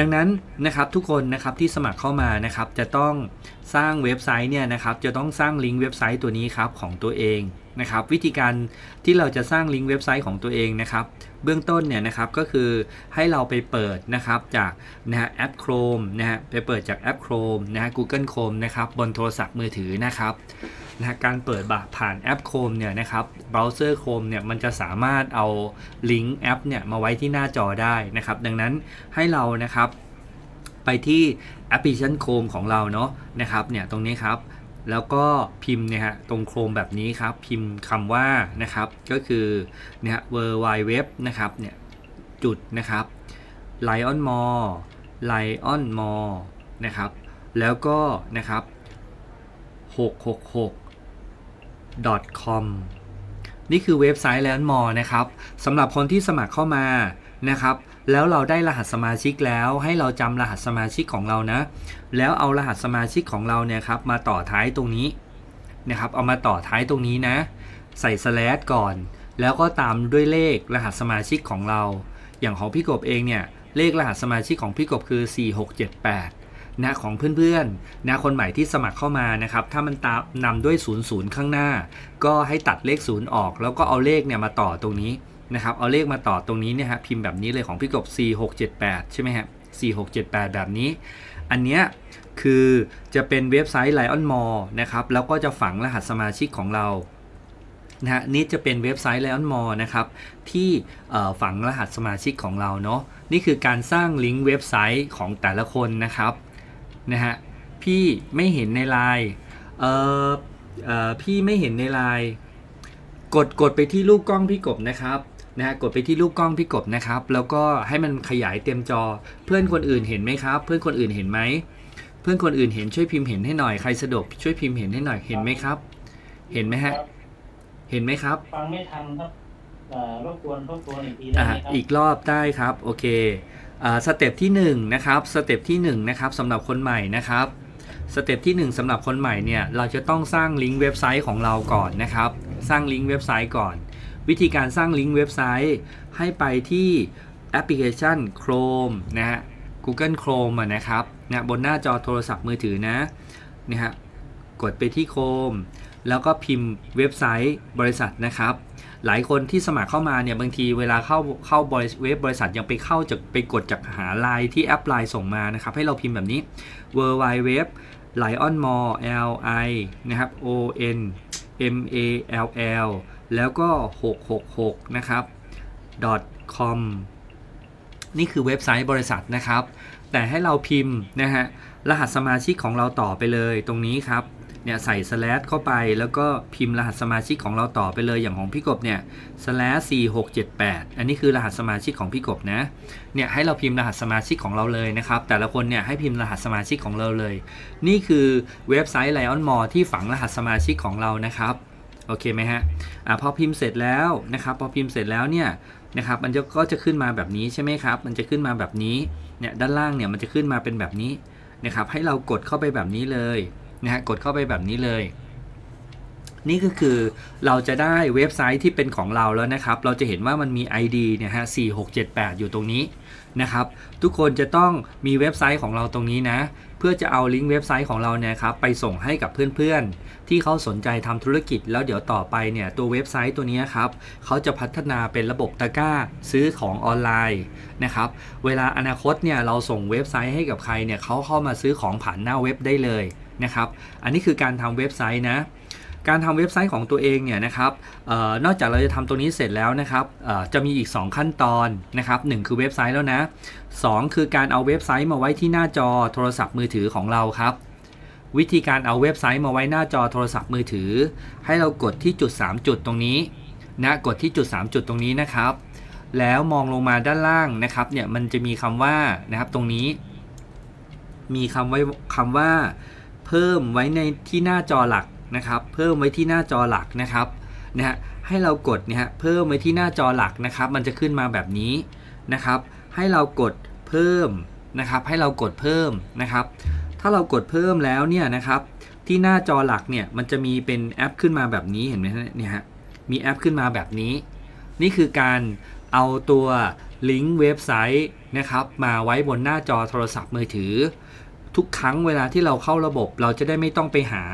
ดังนั้นนะครับทุกคนนะครับที่สมัครเข้ามานะครับจะต้องสร้างเว็บไซต์เนี่ยนะครับจะต้องสร้างลิงก์เว็บไซต์ตัวนี้ครับของตัวเองนะครับวิธีการที่เราจะสร้างลิงก์เว็บไซต์ของตัวเองนะครับเบื้องต้นเนี่ยนะครับก็คือให้เราไปเปิดนะครับจากนะฮะแอป Chrome นะฮะไปเปิดจากแอป Chrome นะฮะ Google Chrome นะครับบนโทรศัพท์มือถือนะครับ นะการเปิดบผ่านแอป Chrome เนี่ยนะครับเบราว์เซอร์ Chrome เนี่ยมันจะสามารถเอาลิงก์แอปเนี่ยมาไว้ที่หน้าจอได้นะครับ ดังนั้นให้เรานะครับ ไปที่แอปพลิเคชันโคมของเราเนาะนะครับเนี่ยตรงนี้ครับแล้วก็พิมพ์เนี่ยฮะตรงโคมแบบนี้ครับ พิมพ์คำว่านะครับ ก็คือเนี่ย w w w นะครับเนี่ยจุดนะครับ lion mall lion mall นะครับ แล้วก็นะครับ 666 com นี่คือเว็บไซต์ Lion Mall นะครับสำหรับคนที่สมัครเข้ามานะครับแล้วเราได้รหัสสมาชิกแล้วให้เราจำรหัสสมาชิกของเรานะ แล้วเอารหัสสมาชิกของเราเนี่ยครับมาต่อท้ายตรงนี้นะครับเอามาต่อท้ายตรงนี้นะ ใส่สแลชก่อน แล้วก็ตามด้วยเลขรหัสสมาชิกของเรา อย่างของพี่กบเองเนี่ยเลขรหัสสมาชิกของพี่กบคือ 4678 นะของเพื่อนๆนะคนใหม่ที่สมัครเข้ามานะครับถ้ามันตามนำด้วย 00 ข้างหน้า ก็ให้ตัดเลข 0 ออก แล้วก็เอาเลขเนี่ยมาต่อตรงนี้นะครับเอาเลขมาต่อตรงนี้เนี่ยฮะพิมพ์แบบนี้เลยของพี่กบ 4678 ใช่ไหมฮะ4678 แบบนี้ อันเนี้ยคือจะเป็นเว็บไซต์ Lion Mall นะครับแล้วก็จะฝังรหัสสมาชิกของเรานะฮะนี่จะเป็นเว็บไซต์ Lion Mall นะครับที่ฝังรหัสสมาชิกของเราเนาะนี่คือการสร้างลิงก์เว็บไซต์ของแต่ละคนนะครับ นะฮะพี่ไม่เห็นในไลน์เอ่อเอ่อพี่ไม่เห็นในไลน์กดกดไปที่รูปกล้องพี่กบนะครับนะฮะกดไปที่รูปกล้องพี่กบนะครับ แล้วก็ให้มันขยายเต็มจอ เพื่อนคนอื่นเห็นไหมครับ เพื่อนคนอื่นเห็นไหมเพื่อนคนอื่นเห็นช่วยพิมพ์เห็นให้หน่อยใครสะดวกช่วยพิมพ์เห็นให้หน่อยเห็นไหมครับ เห็นไหมฮะเห็นไหมครับ ฟังไม่ทันครับเอ่อรบกวนรบกวนอีกทีได้อ่าไหมครับอีกรอบได้ครับ โอเคอ่า สเต็ปที่1นงนะครับสเต็ปที่1นงนะครับสำหรับคนใหม่นะครับสเต็ปที่ 1สำหรับคนใหม่เนี่ยเราจะต้องสร้างลิงก์เว็บไซต์ของเราก่อนนะครับ สร้างลิงก์เว็บไซต์ก่อน วิธีการสร้างลิงก์เว็บไซต์ให้ไปที่แอปพลิเคชัน Chrome นะฮะ Google Chrome นะครับนะบนหน้าจอโทรศัพท์มือถือนะนะฮะกดไปที่ Chrome แล้วก็พิมพ์เว็บไซต์บริษัทนะครับ หลายคนที่สมัครเข้ามาเนี่ยบางทีเวลาเข้าเข้าบริเว็บบริษัทยังไปเข้าจากไปกดจากหาไลน์ที่แอปไลน์ส่งมานะครับ ให้เราพิมพ์แบบนี้ w w w lion mall l i นะครับ o n m a l l แล้วก็ 666 นะครับ com นี่คือเว็บไซต์บริษัทนะครับ แต่ให้เราพิมพ์นะฮะรหัสสมาชิกของเราต่อไปเลยตรงนี้ครับ เนี่ยใส่ slash เข้าไปแล้วก็พิมพ์รหัสสมาชิกของเราต่อไปเลยอย่างของพี่กบเนี่ย slash 4678 อันนี้คือรหัสสมาชิกของพี่กบนะ เนี่ยให้เราพิมพ์รหัสสมาชิกของเราเลยนะครับ แต่ละคนเนี่ยให้พิมพ์รหัสสมาชิกของเราเลย นี่คือเว็บไซต์ Lion Mall ที่ฝังรหัสสมาชิกของเรานะครับโอเคไหมฮะอ่าพอพิมพ์เสร็จแล้วนะครับพอพิมพ์เสร็จแล้วเนี่ยนะครับมันจะก็จะขึ้นมาแบบนี้ใช่ไหมครับ มันจะขึ้นมาแบบนี้เนี่ยด้านล่างเนี่ยมันจะขึ้นมาเป็นแบบนี้นะครับให้เรากดเข้าไปแบบนี้เลย นะฮะกดเข้าไปแบบนี้เลย นี่ก็คือเราจะได้เว็บไซต์ที่เป็นของเราแล้วนะครับ เราจะเห็นว่ามันมี ID เนี่ยฮะ4678 อยู่ตรงนี้นะครับ ทุกคนจะต้องมีเว็บไซต์ของเราตรงนี้นะ เพื่อจะเอาลิงก์เว็บไซต์ของเราเนี่ยครับไปส่งให้กับเพื่อนๆ ที่เขาสนใจทำธุรกิจ แล้วเดี๋ยวต่อไปเนี่ยตัวเว็บไซต์ตัวนี้ครับเขาจะพัฒนาเป็นระบบตะกร้าซื้อของออนไลน์นะครับ เวลาอนาคตเนี่ยเราส่งเว็บไซต์ให้กับใครเนี่ยเขาเข้ามาซื้อของผ่านหน้าเว็บได้เลย นะครับ อันนี้คือการทำเว็บไซต์นะการทำเว็บไซต์ของตัวเองเนี่ยนะครับออนอกจากเราจะทำตัวนี้เสร็จแล้วนะครับจะมีอีก 2 ขั้นตอนนะครับหคือเว็บไซต์แล้วนะ 2 คือการเอาเว็บไซต์มาไว้ที่หน้าจอโทรศัพท์มือถือของเราครับ วิธีการเอาเว็บไซต์มาไว้หน้าจอโทรศัพท์มือถือ ให้เรากดที่จุด 3 จุดตรงนี้นะกดที่จุด 3 จุดตรงนี้นะครับ แล้วมองลงมาด้านล่างนะครับเนี่ยมันจะมีคำว่านะครับตรงนี้ มีคำไว้คำว่า พิ่มไว้ในที่หน้าจอหลักนะครับ เพิ่มไว้ที่หน้าจอหลักนะครับนะฮะให้เรากดเนี่ยฮะเพิ่มไว้ที่หน้าจอหลักนะครับ มันจะขึ้นมาแบบนี้นะครับ ให้เรากดเพิ่มนะครับ ให้เรากดเพิ่มนะครับ ถ้าเรากดเพิ่มแล้วเนี่ยนะครับ ที่หน้าจอหลักเนี่ยมันจะมีเป็นแอปขึ้นมาแบบนี้เห็นไหมเนี่ยฮะมีแอปขึ้นมาแบบนี้ นี่คือการเอาตัวลิงก์เว็บไซต์นะครับมาไว้บนหน้าจอโทรศัพท์มือถือ ทุกครั้งเวลาที่เราเข้าระบบ เราจะได้ไม่ต้องไปหา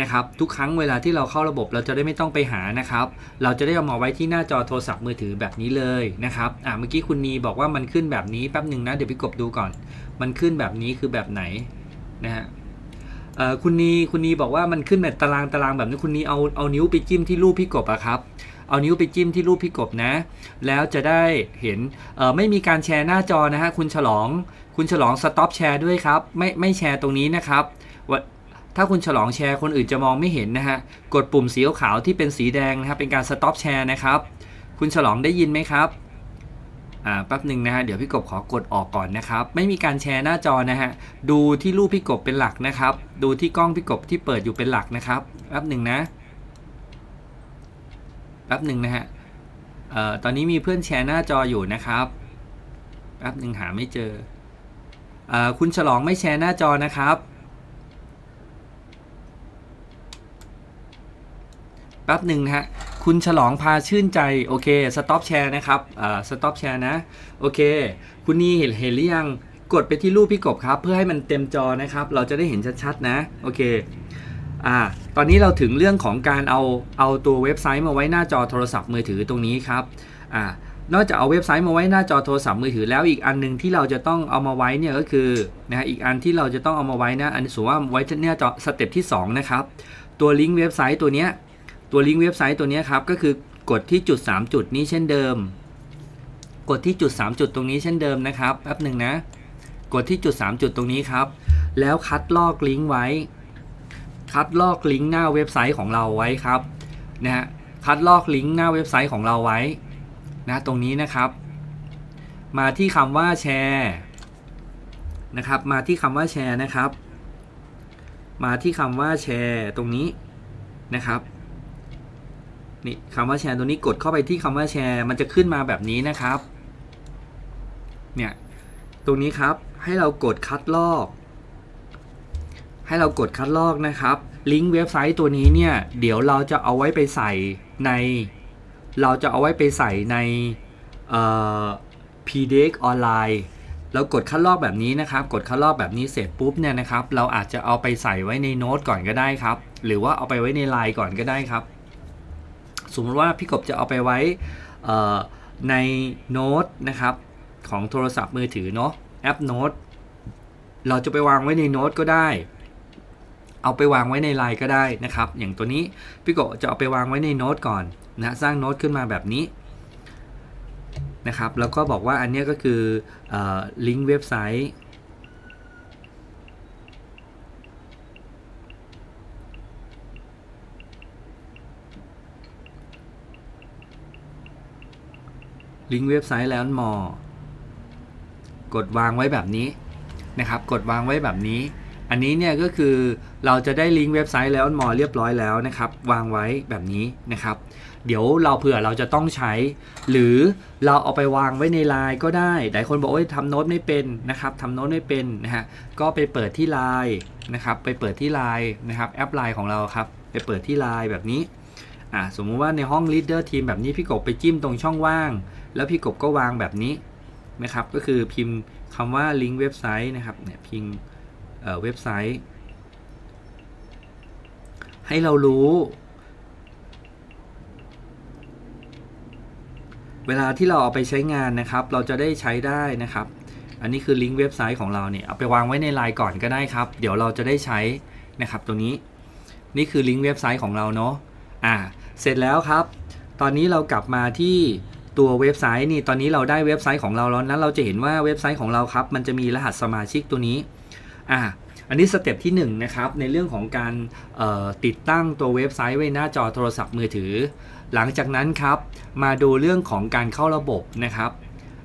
นะครับ ทุกครั้งเวลาที่เราเข้าระบบ เราจะได้ไม่ต้องไปหานะครับ เราจะได้เอามาไว้ที่หน้าจอโทรศัพท์มือถือแบบนี้เลยนะครับอ่าเมื่อกี้คุณนีบอกว่ามันขึ้นแบบนี้แป๊บหนึ่งนะเดี๋ยวพี่กบดูก่อน มันขึ้นแบบนี้คือแบบไหนนะฮะเอ่อคุณนีคุณนีบอกว่ามันขึ้นแบบตารางตารางแบบนี้คุณนีเอาเอานิ้วไปจิ้มที่รูปพี่กบอะครับ เอานิ้วไปจิ้มที่รูปพี่กบนะ แล้วจะได้เห็นไม่มีการแชร์หน้าจอนะฮะคุณฉลอง คุณฉลองสต็อปแชร์ด้วยครับ ไม่ไม่แชร์ตรงนี้นะครับว่าถ้าคุณฉลองแชร์คนอื่นจะมองไม่เห็นนะฮะ กดปุ่มสีขาวที่เป็นสีแดงนะครับเป็นการสต็อปแชร์นะครับ คุณฉลองได้ยินไหมครับอ่าแป๊บหนึ่งนะฮะ เดี๋ยวพี่กบขอกดออกก่อนนะครับ ไม่มีการแชร์หน้าจอนะฮะ ดูที่รูปพี่กบเป็นหลักนะครับ ดูที่กล้องพี่กบที่เปิดอยู่เป็นหลักนะครับ แป๊บหนึ่งนะ แป๊บหนึ่งนะฮะเอ่อตอนนี้มีเพื่อนแชร์หน้าจออยู่นะครับแป๊บหนึ่งหาไม่เจอเอ่อคุณฉลองไม่แชร์หน้าจอนะครับแป๊บหนึ่งนะฮะ คุณฉลองพาชื่นใจ โอเค สต็อปแชร์นะครับ อ่า สต็อปแชร์นะ โอเค คุณนี่เห็นเห็นหรือยัง กดไปที่รูปพี่กบครับ เพื่อให้มันเต็มจอนะครับ เราจะได้เห็นชัดๆนะ โอเค อ่าตอนนี้เราถึงเรื่องของการเอาเอาตัวเว็บไซต์มาไว้หน้าจอโทรศัพท์มือถือตรงนี้ครับอ่านอกจากเอาเว็บไซต์มาไว้หน้าจอโทรศัพท์มือถือแล้วอีกอันหนึงที่เราจะต้องเอามาไว้เนี่ยก็คือนะฮะอีกอันที่เราจะต้องเอามาไว้นะอันนี้สมมติว่าไว้ที่หน้าจอสเต็ปที่สองนะครับตัวลิงก์เว็บไซต์ตัวเนี้ยตัวลิงก์เว็บไซต์ตัวเนี้ยครับก็คือกดที่จุด 3 จุดนี้เช่นเดิม กดที่จุด 3 จุดตรงนี้เช่นเดิมนะครับแป๊บหนึ่งนะ กดที่จุด 3 จุดตรงนี้ครับ แล้วคัดลอกลิงก์ไว้ คัดลอกลิงก์หน้าเว็บไซต์ของเราไว้ครับนะฮะคัดลอกลิงก์หน้าเว็บไซต์ของเราไว้นะตรงนี้นะครับ มาที่คำว่าแชร์นะครับ มาที่คำว่าแชร์นะครับ มาที่คำว่าแชร์ตรงนี้นะครับนี่คำว่าแชร์ตัวนี้กดเข้าไปที่คำว่าแชร์ มันจะขึ้นมาแบบนี้นะครับเนี่ยตรงนี้ครับให้เรากดคัดลอก ให้เรากดคัดลอกนะครับลิงก์เว็บไซต์ตัวนี้เนี่ยเดี๋ยวเราจะเอาไว้ไปใส่ใน เราจะเอาไว้ไปใส่ในเอ่อ PDX ออนไลน์เรากดคัดลอกแบบนี้นะครับ กดคัดลอกแบบนี้เสร็จปุ๊บเนี่ยนะครับ เราอาจจะเอาไปใส่ไว้ในโน้ตก่อนก็ได้ครับ หรือว่าเอาไปไว้ในไลน์ก่อนก็ได้ครับ สมมติว่าพี่กบจะเอาไปไว้เอ่อในโน้ตนะครับของโทรศัพท์มือถือเนาะแอปโน้ตเราจะไปวางไว้ในโน้ตก็ได้ เอาไปวางไว้ในไลน์ก็ได้นะครับ อย่างตัวนี้พี่โกจะเอาไปวางไว้ในโน้ตก่อนนะสร้างโน้ตขึ้นมาแบบนี้นะครับแล้วก็บอกว่าอันนี้ก็คือลิงก์เว็บไซต์ลิงก์เว็บไซต์แล้วมอ กดวางไว้แบบนี้นะครับ กดวางไว้แบบนี้ อันนี้เนี่ยก็คือเราจะได้ลิงก์เว็บไซต์แล้วมอเรียบร้อยแล้วนะครับ วางไว้แบบนี้นะครับ เดี๋ยวเราเผื่อเราจะต้องใช้ หรือเราเอาไปวางไว้ในไลน์ก็ได้ หลายคนบอกว่าทำโน้ตไม่เป็นนะครับทำโน้ตไม่เป็นนะฮะก็ไปเปิดที่ไลน์นะครับไปเปิดที่ไลน์นะครับแอปไลน์ของเราครับไปเปิดที่ไลน์แบบนี้อ่าสมมุติว่าในห้อง leader team แบบนี้พี่กบไปจิ้มตรงช่องว่าง แล้วพี่กบก็วางแบบนี้นะครับ ก็คือพิมพ์คำว่าลิงก์เว็บไซต์นะครับเนี่ยพิมพ์ เเว็บไซต์ ให้เรารู้ เวลาที่เราเอาไปใช้งานนะครับ เราจะได้ใช้ได้นะครับ อันนี้คือลิงก์เว็บไซต์ของเราเนี่ยเอาไปวางไว้ในไลน์ก่อนก็ได้ครับ เดี๋ยวเราจะได้ใช้นะครับตัวนี้นี่คือลิงก์เว็บไซต์ของเราเนาะอ่าเสร็จแล้วครับ ตอนนี้เรากลับมาที่ตัวเว็บไซต์นี่ ตอนนี้เราได้เว็บไซต์ของเราแล้วนั้นเราจะเห็นว่าเว็บไซต์ของเราครับ มันจะมีรหัสสมาชิกตัวนี้ อ่าอันนี้สเต็ปที่1นงนะครับในเรื่องของการติดตั้งตัวเว็บไซต์ไว้หน้าจอโทรศัพท์มือถือ หลังจากนั้นครับมาดูเรื่องของการเข้าระบบนะครับ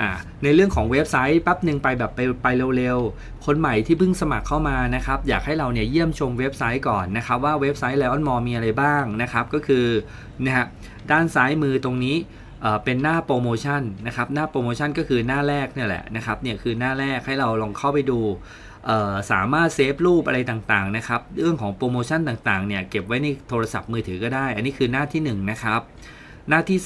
อ่าในเรื่องของเว็บไซต์แป๊บหนึ่งไปแบบไปไปเร็วๆ คนใหม่ที่เพิ่งสมัครเข้ามานะครับ อยากให้เราเนี่ยเยี่ยมชมเว็บไซต์ก่อนนะครับ ว่าเว็บไซต์ Leon More มีอะไรบ้างนะครับ ก็คือนะฮะด้านซ้ายมือตรงนี้เป็นหน้าโปรโมชั่นนะครับ หน้าโปรโมชั่นก็คือหน้าแรกเนี่ยแหละนะครับเนี่ยคือหน้าแรกให้เราลองเข้าไปดู สามารถเซฟรูปอะไรต่างๆนะครับเรื่องของโปรโมชั่นต่างๆเนี่ยเก็บไว้ในโทรศัพท์มือถือก็ได้ อันนี้คือหน้าที่1นนะครับหน้าที่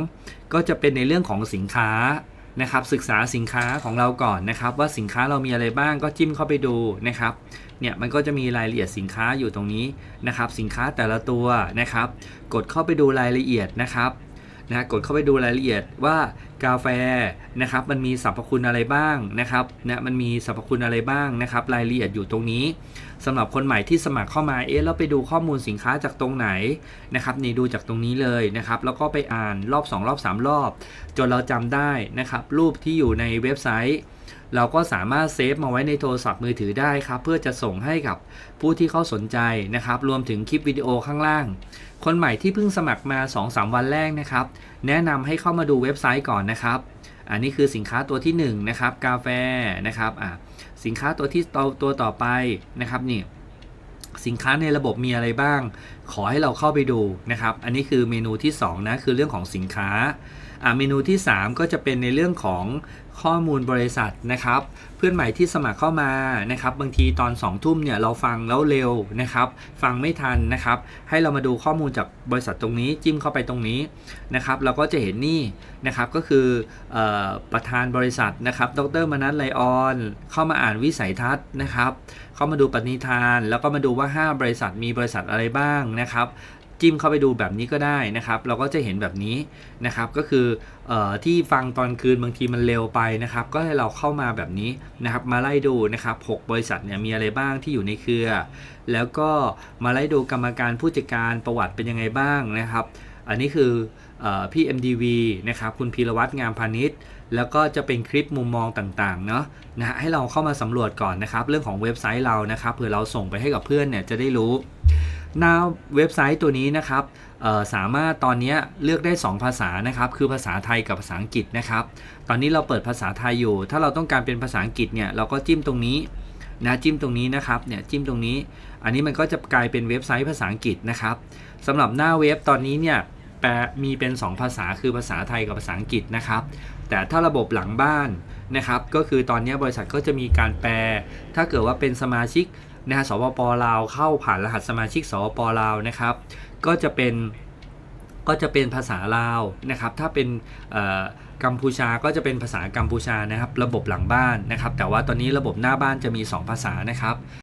2 ก็จะเป็นในเรื่องของสินค้านะครับศึกษาสินค้าของเราก่อนนะครับ ว่าสินค้าเรามีอะไรบ้างก็จิ้มเข้าไปดูนะครับเนี่ยมันก็จะมีรายละเอียดสินค้าอยู่ตรงนี้นะครับ สินค้าแต่ละตัวนะครับ กดเข้าไปดูรายละเอียดนะครับ นะกดเข้าไปดูรายละเอียดว่ากาแฟนะครับมันมีสรรพคุณอะไรบ้างนะครับนะมันมีสรรพคุณอะไรบ้างนะครับ รายละเอียดอยู่ตรงนี้สำหรับคนใหม่ที่สมัครเข้ามาเอ๊ะแล้วไปดูข้อมูลสินค้าจากตรงไหนนะครับนี่ดูจากตรงนี้เลยนะครับแล้วก็ไปอ่านรอบ 2 รอบ 3 รอบ จนเราจำได้นะครับรูปที่อยู่ในเว็บไซต์ เราก็สามารถเซฟมาไว้ในโทรศัพท์มือถือได้ครับ เพื่อจะส่งให้กับผู้ที่เขาสนใจนะครับ รวมถึงคลิปวิดีโอข้างล่าง คนใหม่ที่เพิ่งสมัครมา 2-3 วันแรกนะครับ แนะนำให้เข้ามาดูเว็บไซต์ก่อนนะครับ อันนี้คือสินค้าตัวที่1นะครับกาแฟนะครับอะสินค้าตัวที่ตัวต,วต่อไปนะครับนี่สินค้าในระบบมีอะไรบ้าง ขอให้เราเข้าไปดูนะครับ อันนี้คือเมนูที่2นะคือเรื่องของสินค้า เมนูที่ 3 ก็จะเป็นในเรื่องของข้อมูลบริษัทนะครับ เพื่อนใหม่ที่สมัครเข้ามานะครับ บางทีตอน2องทุ่มเนี่ยเราฟังแล้วเร็วนะครับ ฟังไม่ทันนะครับ ให้เรามาดูข้อมูลจากบริษัทตรงนี้จิ้มเข้าไปตรงนี้นะครับ เราก็จะเห็นนี่นะครับก็คือออประธานบริษัทนะครับ ดรมนัทไลออน เข้ามาอ่านวิสัยทัศน์นะครับ เข้ามาดูปณิธาน แล้วก็มาดูว่า 5 บริษัทมีบริษัทอะไรบ้างนะครับ จิ้มเข้าไปดูแบบนี้ก็ได้นะครับ เราก็จะเห็นแบบนี้นะครับ ก็คือออที่ฟังตอนคืนบางทีมันเร็วไปนะครับ ก็ให้เราเข้ามาแบบนี้นะครับ มาไล่ดูนะครับ 6 บริษัทเนี่ยมีอะไรบ้างที่อยู่ในเครือ แล้วก็มาไล่ดูกรรมการผู้จัดการประวัติเป็นยังไงบ้างนะครับ อันนี้คือเอพี่ MDV นะครับ คุณพีรวัตรงามพาณิชย์แล้วก็จะเป็นคลิปมุมมองต่างๆ เนาะนะฮะให้เราเข้ามาสำรวจก่อนนะครับ เรื่องของเว็บไซต์เรานะครับเผื่อเราส่งไปให้กับเพื่อนเนี่ยจะได้รู้ หน้าเว็บไซต์ตัวนี้นะครับสามารถตอนนี้เลือกได้ 2 ภาษานะครับ คือภาษาไทยกับภาษาอังกฤษนะครับ ตอนนี้เราเปิดภาษาไทยอยู่ ถ้าเราต้องการเป็นภาษาอังกฤษเนี่ยเราก็จิ้มตรงนี้นะจิ้มตรงนี้นะครับเนี่ยจิ้มตรงนี้ อันนี้มันก็จะกลายเป็นเว็บไซต์ภาษาอังกฤษนะครับสำหรับหน้าเว็บตอนนี้เนี่ยแปลมีเป็น 2 ภาษาคือภาษาไทยกับภาษาอังกฤษนะครับ แต่ถ้าระบบหลังบ้านนะครับ ก็คือตอนนี้บริษัทก็จะมีการแปล ถ้าเกิดว่าเป็นสมาชิก นะฮะสปปลาวเข้าผ่านรหัสสมาชิกสปปลาวนะครับ ก็จะเป็นก็จะเป็นภาษาลาวนะครับ ถ้าเป็นกัมพูชาก็จะเป็นภาษากัมพูชานะครับ ระบบหลังบ้านนะครับ แต่ว่าตอนนี้ระบบหน้าบ้านจะมี 2 ภาษานะครับ